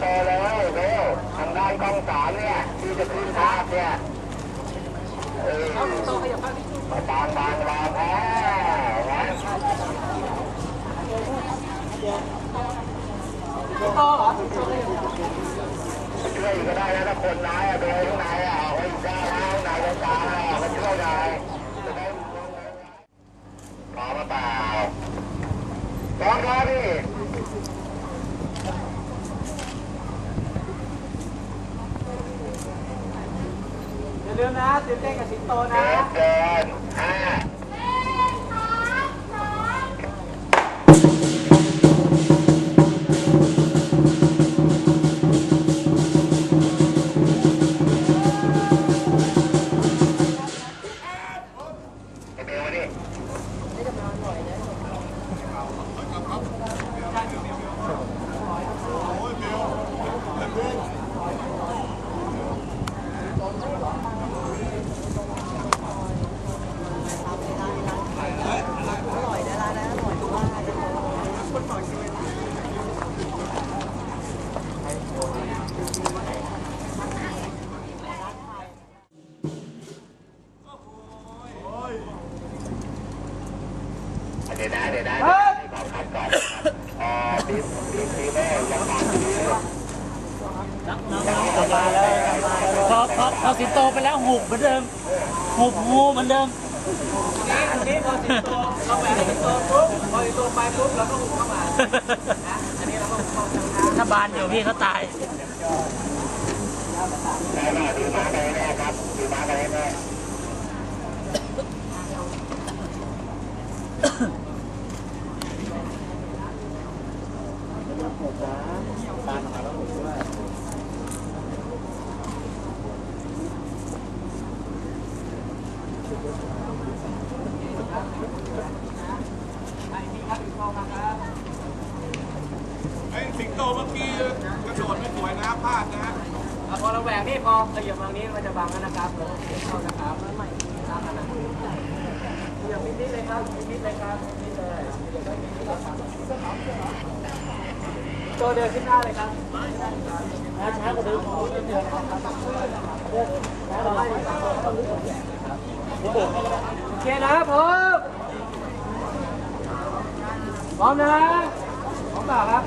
โตเลยเร็วทางด้านกองสามเนี่ยที่จะขึ้นภาพเนี่ยเออตามตามรมแพ้นะโตเรอช่วยก็ได้นะถ้าคนร้ายอะโดยข้างในอะเอาไว้ก้าวข้างในแล้วตาเอาไปช่วยได้พร้อเปล่าพร้อมแล้พี่ ลืมนะตื่นเต้นกับสิงโตนะ ยวนะเดี๋ยวนะเดี๋ยวนะขอคัดก่อนอ่าบีบบีบบีบแม่ยังขาดอยู่พอพอพอสิงโตไปแล้วหุบเหมือนเดิมหุบงูเหมือนเดิมนี่ตรงนี้พอสิงโตเราแหวนสิงโตปุ๊บพอสิงโตไปปุ๊บเราก็หุบเข้ามาอันนี้เราก็หุบเข้าทาถ้าบานเดี๋ยวพี่เขาตาย ได้มาถือมาไปแน่ครับถือมาไปแน่ ไอ้สิงโตเมื่อกี้กระโดดไม่สวยนะพลาดนะฮะอะพอเราแหวกนี่พอขยับทางนี้มันจะบังแล้วนะครับเราเข้านะครับแล้วใหม่ตามกันนะขยับนิดๆเลยครับนิดๆเลยครับนิดๆเลยโตเดินขึ้นหน้าเลยครับช้ากว่าเดิมเราไม่ต้องรู้ โอเคนะพร้อมพร้อมนะพร้อมเปล่าครับ